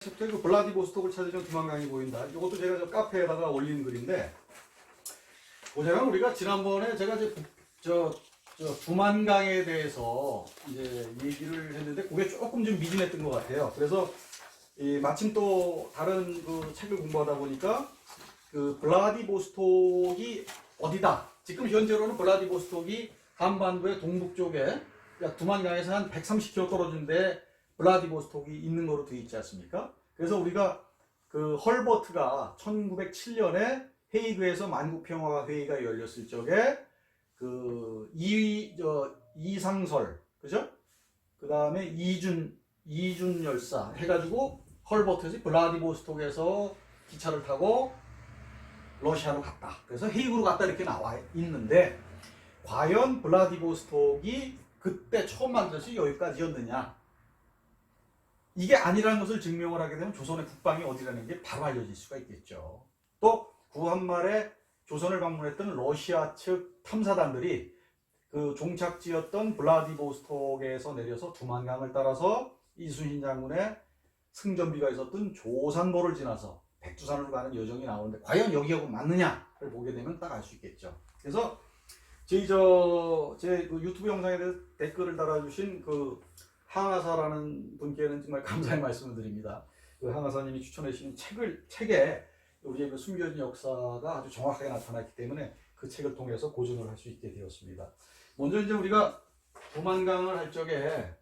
챕터에 그 블라디보스톡을 찾으면 두만강이 보인다. 이것도 제가 저 카페에다가 올린 글인데 보자면 우리가 지난번에 제가 이제 부- 저, 저 두만강에 대해서 이제 얘기를 했는데 그게 조금 좀 미진했던 것 같아요. 그래서 이 마침 또 다른 그 책을 공부하다 보니까 그 블라디보스톡이 어디다? 지금 현재로는 블라디보스톡이 한반도의 동북쪽에 약 두만강에서 한 130km 떨어진 데 블라디보스톡이 있는 거로 되어 있지 않습니까? 그래서 우리가 그 헐버트가 1907년에 헤이그에서 만국평화 회의가 열렸을 적에 그 이, 저, 이상설, 그죠? 그 다음에 이준, 이준 열사 해가지고 헐버트에서 블라디보스톡에서 기차를 타고 러시아로 갔다. 그래서 헤이그로 갔다 이렇게 나와 있는데 과연 블라디보스톡이 그때 처음 만들어서 여기까지였느냐? 이게 아니라는 것을 증명을 하게 되면 조선의 국방이 어디라는 게 바로 알려질 수가 있겠죠. 또 구한말에 조선을 방문했던 러시아 측 탐사단들이 그 종착지였던 블라디보스톡에서 내려서 두만강을 따라서 이순신 장군의 승전비가 있었던 조산보를 지나서 백두산으로 가는 여정이 나오는데 과연 여기하고 맞느냐를 보게 되면 딱 알 수 있겠죠. 그래서 저희 저제 그 유튜브 영상에 대해서 댓글을 달아주신 그 항하사라는 분께는 정말 감사의 말씀을 드립니다. 그 항하사님이 추천해 주신 책을 책에 우리의 그 숨겨진 역사가 아주 정확하게 나타났기 때문에 그 책을 통해서 고증을 할 수 있게 되었습니다. 먼저 이제 우리가 도만강을 할 적에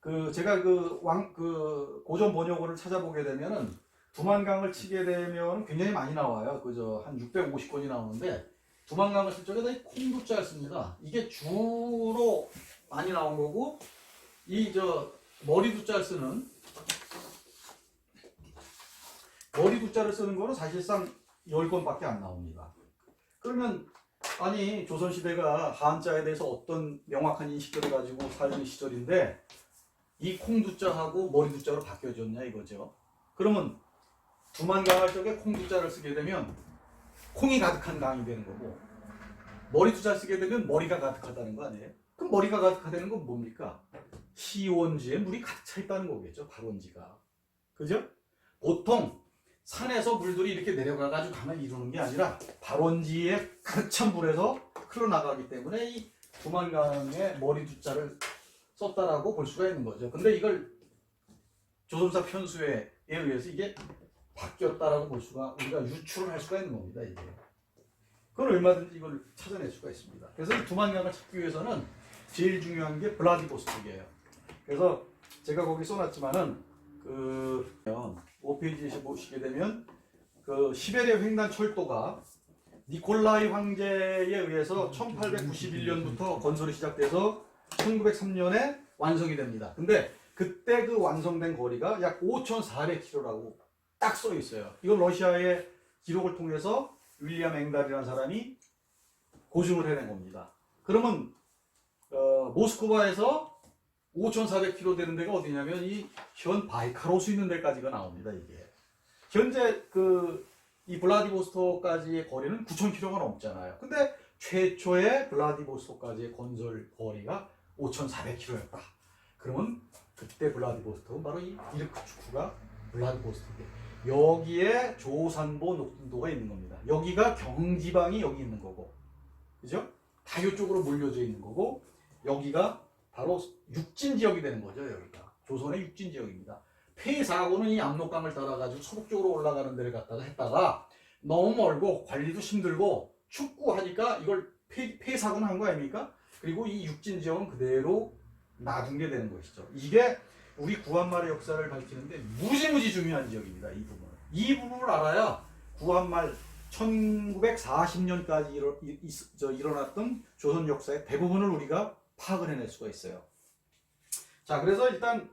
그 제가 그왕그 고전 번역어를 찾아보게 되면은 두만강을 치게 되면 굉장히 많이 나와요. 그저 한 650권이 나오는데 두만강을 쓸 적에 다 콩두자를 씁니다. 이게 주로 많이 나온 거고 이 저 머리 두자를 쓰는 머리 두자를 쓰는 거는 사실상 10권밖에 안 나옵니다. 그러면 아니 조선시대가 한자에 대해서 어떤 명확한 인식들을 가지고 살던 시절인데 이 콩두자하고 머리두자로 바뀌어졌냐 이거죠. 그러면 두만 강 할 적에 콩두자를 쓰게 되면 콩이 가득한 강이 되는 거고 머리두자 쓰게 되면 머리가 가득하다는 거 아니에요? 그럼 머리가 가득하다는 건 뭡니까? 시원지에 물이 가득 차 있다는 거겠죠. 발원지가. 그죠? 보통 산에서 물들이 이렇게 내려가가지고 강을 이루는 게 아니라 발원지에 가득 찬 물에서 흘러나가기 때문에 이 두만강의 머리 두자를 썼다라고 볼 수가 있는 거죠. 근데 이걸 조선사 편수에 의해서 이게 바뀌었다라고 볼 수가 우리가 유출을 할 수가 있는 겁니다. 이게. 그건 얼마든지 이걸 찾아낼 수가 있습니다. 그래서 이 두만강을 찾기 위해서는 제일 중요한 게 블라디보스톡이에요. 그래서 제가 거기 써놨지만은 그 5페이지에 보시게 되면 그 시베리아 횡단 철도가 니콜라이 황제에 의해서 1891년부터 건설이 시작돼서 1903년에 완성이 됩니다. 근데 그때 그 완성된 거리가 약 5,400km라고 딱 써 있어요. 이건 러시아의 기록을 통해서 윌리엄 앵달이라는 사람이 고증을 해낸 겁니다. 그러면 어, 모스크바에서 5,400km 되는 데가 어디냐면 이 현 바이카로스 있는 데까지가 나옵니다. 이게 현재 그 이 블라디보스토크까지의 거리는 9,000km가 넘잖아요. 근데 최초의 블라디보스토크까지의 건설 거리가 5,400km였다. 그러면 그때 블라디보스토크는 바로 이 이르크추크가 블라디보스토크예요. 여기에 조산보 녹동도가 있는 겁니다. 여기가 경지방이 여기 있는 거고, 그죠? 다 이쪽으로 몰려져 있는 거고, 여기가 바로 육진 지역이 되는 거죠. 여기가 조선의 육진 지역입니다. 폐사고는 이 압록강을 따라가지고 서북 쪽으로 올라가는 데를 갖다가 했다가 너무 멀고 관리도 힘들고 춥고 하니까 이걸 폐, 폐사고는 한 거 아닙니까? 그리고 이 육진 지역은 그대로 놔둔 게 되는 것이죠. 이게 우리 구한말의 역사를 밝히는데 무지무지 중요한 지역입니다. 이 부분. 이 부분을 알아야 구한말 1940년까지 일어, 이- 이- 저 일어났던 조선 역사의 대부분을 우리가 파악을 해낼 수가 있어요. 자, 그래서 일단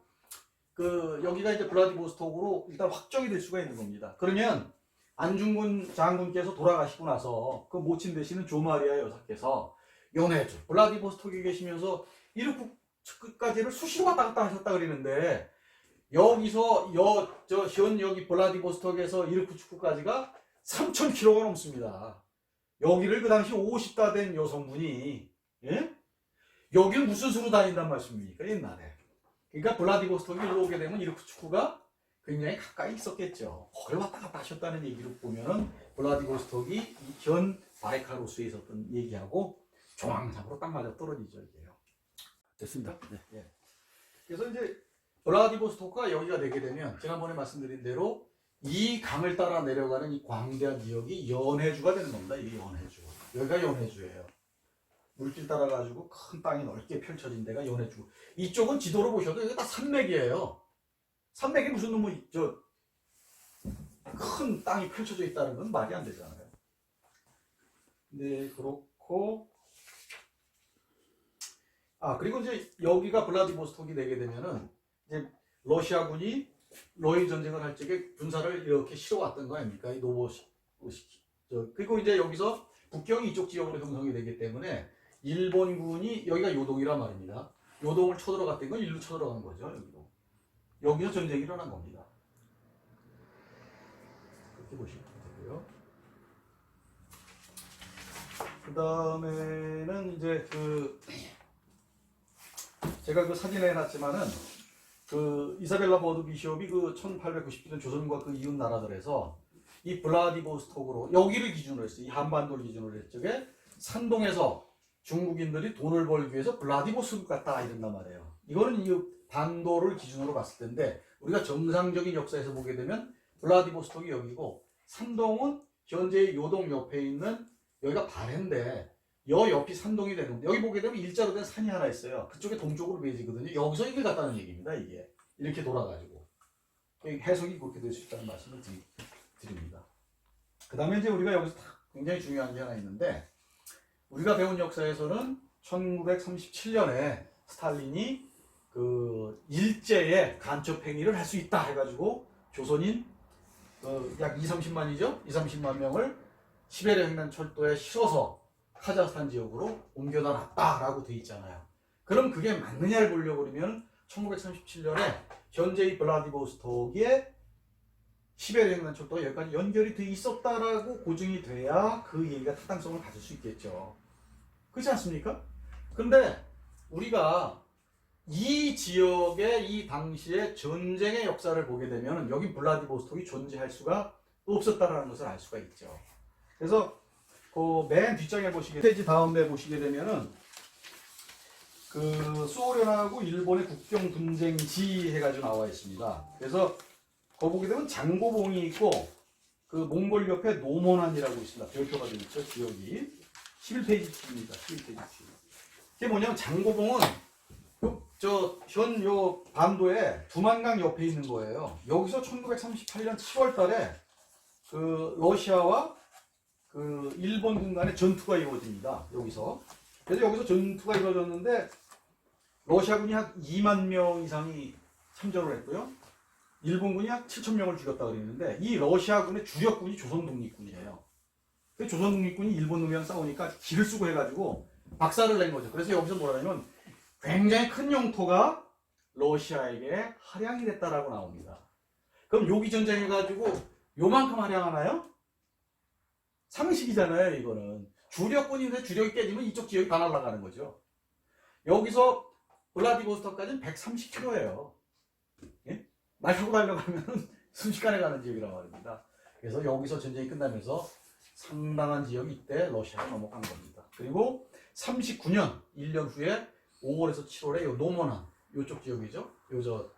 그 여기가 이제 블라디보스톡으로 일단 확정이 될 수가 있는 겁니다. 그러면 안중근 장군께서 돌아가시고 나서 그 모친 되시는 조마리아 여사께서 연해주 블라디보스톡에 계시면서 이르크까지를 수시로 왔다 갔다 하셨다 그러는데 여기서 여저 현 여기 블라디보스톡에서 이르크축구까지가 3,000km가 넘습니다. 여기를 그 당시 50다 된 여성분이 예? 여길 무슨 수로 다닌단 말씀입니까 옛날에 그러니까 블라디보스톡이 일로 오게 되면 이르쿠츠크가 굉장히 가까이 있었겠죠. 거길 왔다 갔다 하셨다는 얘기를 보면은 블라디보스톡이 이현 바이카로스에 있었던 얘기하고 정황상으로 딱 맞아 떨어지죠 이게요. 됐습니다. 네. 그래서 이제 블라디보스토크가 여기가 되게 되면 지난번에 말씀드린 대로 이 강을 따라 내려가는 이 광대한 지역이 연해주가 되는 겁니다. 이게 연해주. 여기가 연해주예요. 물길 따라 가지고 큰 땅이 넓게 펼쳐진 데가 연해주. 이쪽은 지도로 보셔도 이게 다 산맥이에요. 산맥에 무슨 놈의 저큰 땅이 펼쳐져 있다는 건 말이 안 되잖아요. 네, 그렇고 아 그리고 이제 여기가 블라디보스톡이 되게 되면은 이제 러시아군이 러일 전쟁을 할 적에 군사를 이렇게 실어왔던 거 아닙니까? 이 노보시 저 그리고 이제 여기서 국경이 이쪽 지역으로 형성이 되기 때문에 일본군이 여기가 요동이란 말입니다. 요동을 쳐들어갔던 건 일로 쳐들어간 거죠. 여기도 여기서 전쟁이 일어난 겁니다. 그렇게 보시면 되고요. 그 다음에는 이제 그 제가 그 사진에 해놨지만은 그 이사벨라 버드 비숍이 그 1899년 조선과 그 이웃 나라들에서 이 블라디보스톡으로 여기를 기준으로 했어요. 이 한반도를 기준으로 했죠. 게 산동에서 중국인들이 돈을 벌기 위해서 블라디보스톡 갔다 이런단 말이에요. 이거는 이 반도를 기준으로 봤을 텐데 우리가 정상적인 역사에서 보게 되면 블라디보스톡이 여기고 산동은 현재 요동 옆에 있는 여기가 바렌데 여 옆이 산동이 되는 건데 여기 보게 되면 일자로 된 산이 하나 있어요. 그쪽에 동쪽으로 매지거든요. 여기서 이길 갔다는 얘기입니다. 이게 이렇게 돌아가지고 해석이 그렇게 될 수 있다는 말씀을 드립니다. 그 다음에 이제 우리가 여기서 다 굉장히 중요한 게 하나 있는데 우리가 배운 역사에서는 1937년에 스탈린이 그 일제에 간첩 행위를 할 수 있다 해가지고 조선인 어, 약 2, 30만이죠? 2, 30만 명을 시베리아 횡단 철도에 실어서 카자흐스탄 지역으로 옮겨다 놨다라고 돼 있잖아요. 그럼 그게 맞느냐를 보려고 그러면 1937년에 현재 이 블라디보스톡에 시베리아 횡단 철도가 여기까지 연결이 돼 있었다라고 고증이 돼야 그 얘기가 타당성을 가질 수 있겠죠. 그렇지 않습니까? 근데 우리가 이 지역의 이 당시의 전쟁의 역사를 보게 되면 여기 블라디보스톡이 존재할 수가 없었다라는 것을 알 수가 있죠. 그래서 그 맨 뒷장에 보시게 페이지 다음에 보시게 되면은 그 소련하고 일본의 국경 분쟁지 해가지고 나와 있습니다. 그래서 거 보게 되면 장고봉이 있고 그 몽골 옆에 노모난이라고 있습니다. 별표가 되어 있죠 지역이 11페이지 치입니다. 11페이지 치. 이게 뭐냐면 장고봉은 저현 요 반도에 두만강 옆에 있는 거예요. 여기서 1938년 7월 달에 그 러시아와 그 일본군 간의 전투가 이루어집니다. 여기서. 그래서 여기서 전투가 이루어졌는데 러시아군이 한 2만 명 이상이 참전을 했고요. 일본군이 한 7천 명을 죽였다 그랬는데 이 러시아군의 주력군이 조선 독립군이에요. 그 조선 독립군이 일본 놈이랑 싸우니까 기를 쓰고 해가지고 박살을 낸 거죠. 그래서 여기서 뭐라냐면 굉장히 큰 영토가 러시아에게 할양이 됐다라고 나옵니다. 그럼 요기 전쟁 해가지고 요만큼 할양하나요? 상식이잖아요, 이거는. 주력군인데 주력이 깨지면 이쪽 지역이 다 날아가는 거죠. 여기서 블라디보스토크까지는 130km예요. 예? 말 타고 달려가면 순식간에 가는 지역이란 말입니다. 그래서 여기서 전쟁이 끝나면서 상당한 지역이 이때 러시아로 넘어간 겁니다. 그리고 39년, 1년 후에 5월에서 7월에 요 노모난, 요쪽 지역이죠. 요 저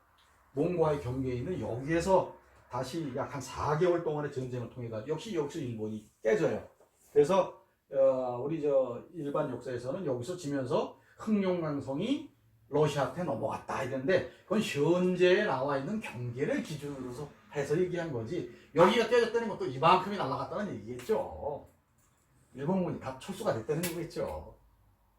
몽고와의 경계에 있는 여기에서 다시 약 한 4개월 동안의 전쟁을 통해 가지고 역시 여기서 일본이 깨져요. 그래서 어, 우리 저 일반 역사에서는 여기서 지면서 흥룡강성이 러시아한테 넘어갔다 이랬는데 그건 현재에 나와 있는 경계를 기준으로 해서 얘기한 거지 여기가 깨졌다는 것도 이만큼이 날아갔다는 얘기겠죠. 일본군이 다 철수가 됐다는 거겠죠.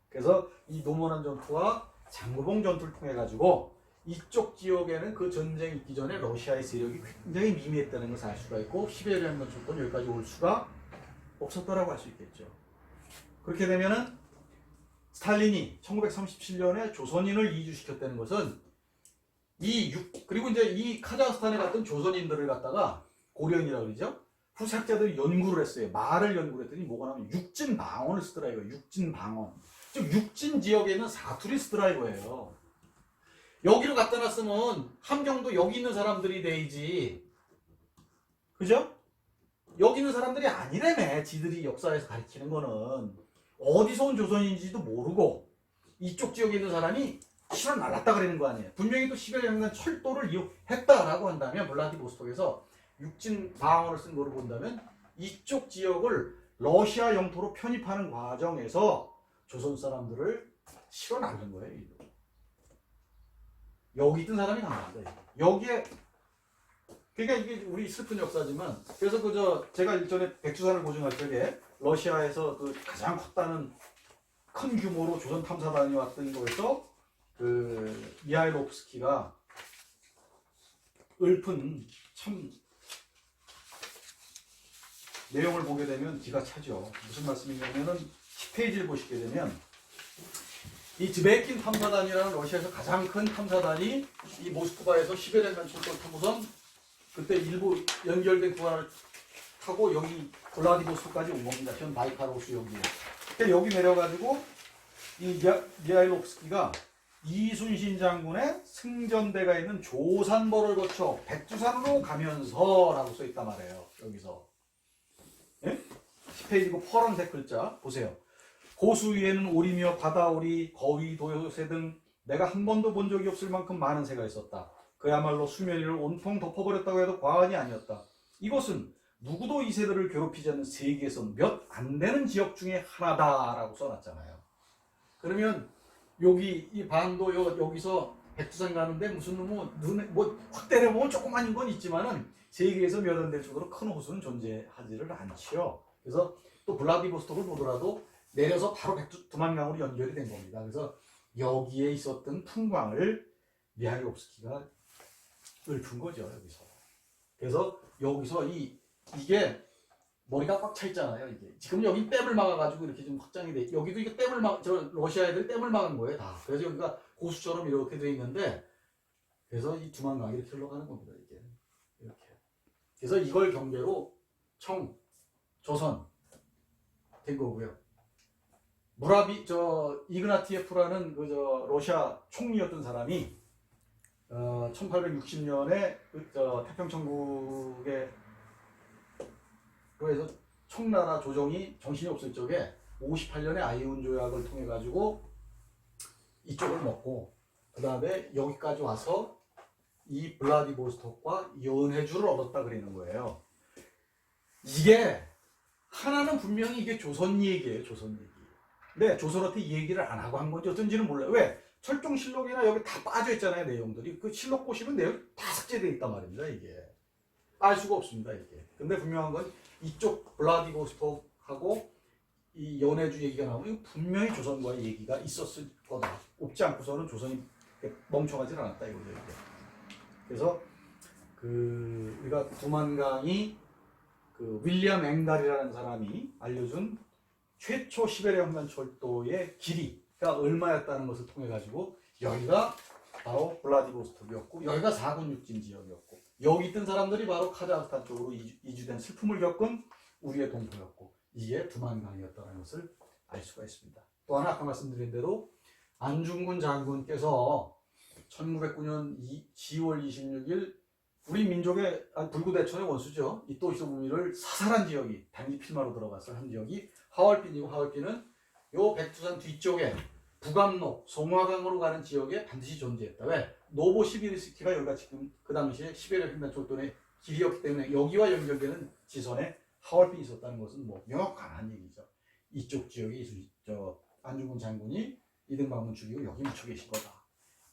그래서 이 노모난 전투와 장고봉 전투를 통해 가지고 이쪽 지역에는 그 전쟁 있기 전에 러시아의 세력이 굉장히 미미했다는 것을 알 수가 있고 는 조건 여기까지 올 수가 없었다라고 할 수 있겠죠. 그렇게 되면은 스탈린이 1937년에 조선인을 이주시켰다는 것은 이 육, 그리고 이제 이 카자흐스탄에 갔던 조선인들을 갖다가 고려인이라고 그러죠. 후사학자들이 연구를 했어요. 말을 연구를 했더니 뭐가 나오면 육진 방언을 쓰더라 이거. 육진 방언. 즉 육진 지역에 있는 사투리 쓰더라 이거예요. 여기로 갖다 놨으면 함경도 여기 있는 사람들이 돼야지. 그죠? 여기 있는 사람들이 아니라며. 지들이 역사에서 가리키는 거는. 어디서 온 조선인지도 모르고 이쪽 지역에 있는 사람이 실어 날랐다 그러는 거 아니에요. 분명히 또 시베리아 횡단 철도를 이용했다라고 한다면 블라디보스톡에서 육진 방어를 쓴 거를 본다면 이쪽 지역을 러시아 영토로 편입하는 과정에서 조선 사람들을 실어 날린 거예요. 이거. 여기 있던 사람이. 이거. 여기에 그러니까 이게 우리 슬픈 역사지만 그래서 그 저 제가 일전에 백두산을 고증할 적에 러시아에서 그 가장 컸다는 큰 규모로 조선 탐사단이 왔던 거에서 그 미하일롭스키가 읊은 참 내용을 보게 되면 기가 차죠. 무슨 말씀이냐면은 10페이지를 보시게 되면 이 즈베킨 탐사단이라는 러시아에서 가장 큰 탐사단이 이 모스크바에서 시베리아간 철도를 타고선 그때 일부 연결된 구간을 타고 여기 블라디보스토크까지 온 겁니다. 현 바이카로스 여기에. 여기 내려가지고 이 미하- 미하일롭스키가 이순신 장군의 승전대가 있는 조산보를 거쳐 백두산으로 가면서라고 써 있단 말이에요. 여기서. 예? 10페이지고 파란색 글자 보세요. 고수 위에는 오리며 바다오리, 거위, 도요새 등 내가 한 번도 본 적이 없을 만큼 많은 새가 있었다. 그야말로 수면 위를 온통 덮어버렸다고 해도 과언이 아니었다. 이것은 누구도 이 새들을 괴롭히지 않는 세계에서 몇 안 되는 지역 중에 하나다라고 써놨잖아요. 그러면 여기 이 반도 여, 여기서 백두산 가는데 무슨 뭐 눈에 뭐확 때려보면 조그만인 건 있지만은 세계에서 몇 안 될 정도로 큰 호수는 존재하지를 않지요. 그래서 또 블라디보스톡을 보더라도 내려서 바로 백두만강으로 연결이 된 겁니다. 그래서 여기에 있었던 풍광을 미하일옵스키가 읊은 거죠 여기서. 그래서 여기서 이 이게 머리가 꽉 차 있잖아요 이게. 지금 여기 댐을 막아가지고 이렇게 좀 확장이 돼. 여기도 이게 댐을 막, 저 러시아 애들 댐을 막은 거예요 다. 그래서 여기가 고수처럼 이렇게 돼 있는데 그래서 이 두만강이 이렇게 흘러가는 겁니다 이게. 이렇게. 그래서 이걸 경계로 청, 조선 된 거고요. 무라비 저 이그나티예프라는 그 저 러시아 총리였던 사람이 어, 1860년에 그, 저 태평천국에 그래서 청나라 조정이 정신이 없을 적에 58년에 아이온 조약을 통해 가지고 이쪽을 먹고 그 다음에 여기까지 와서 이 블라디보스톡과 연해주를 얻었다 그러는 거예요. 이게 하나는 분명히 이게 조선 얘기예요, 조선 얘기. 근데 조선한테 이 얘기를 안 하고 한 건지 어쩐지는 몰라요. 왜? 철종실록이나 여기 다 빠져 있잖아요, 내용들이. 그 실록 보시면 내용이 다 삭제되어 있단 말입니다, 이게. 알 수가 없습니다, 이게. 근데 분명한 건 이쪽 블라디보스톡하고 이 연해주 얘기가 나오면 분명히 조선과의 얘기가 있었을 거다. 없지 않고서는 조선이 멍청하지 않았다, 이거죠, 이게. 그래서 그 우리가 두만강이 그 윌리엄 앵달이라는 사람이 알려준 최초 시베리아 횡단 철도의 길이가 얼마였다는 것을 통해 가지고 여기가 바로 블라디보스톡이었고 여기가 사군 육진 지역이었고 여기 있던 사람들이 바로 카자흐스탄 쪽으로 이주, 이주 된 슬픔을 겪은 우리의 동포였고 이게 두만강이었다는 것을 알 수가 있습니다. 또 하나 아까 말씀드린 대로 안중근 장군께서 1909년 10월 26일 우리 민족의 아, 불구대천의 원수죠. 이 또이소부미를 사살한 지역이 단기 필마로 들어가서 한 지역이 하얼빈이고 하얼빈은 요 백두산 뒤쪽에 북암로 송화강으로 가는 지역에 반드시 존재했다. 왜? 노보 시비르스키가 여기가 지금 그 당시에 시베리아 횡단 철도의 길이었기 때문에 여기와 연결되는 지선에 하얼빈이 있었다는 것은 뭐 명확한 얘기죠. 이쪽 지역에 이순- 저 안중근 장군이 이등방문 죽이고 여기 묻혀 계신 거다.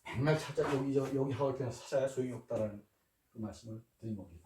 백날 찾아 여기 저 여기 하얼빈에서 찾아야 소용이 없다라는 그 말씀을 드린 겁니다.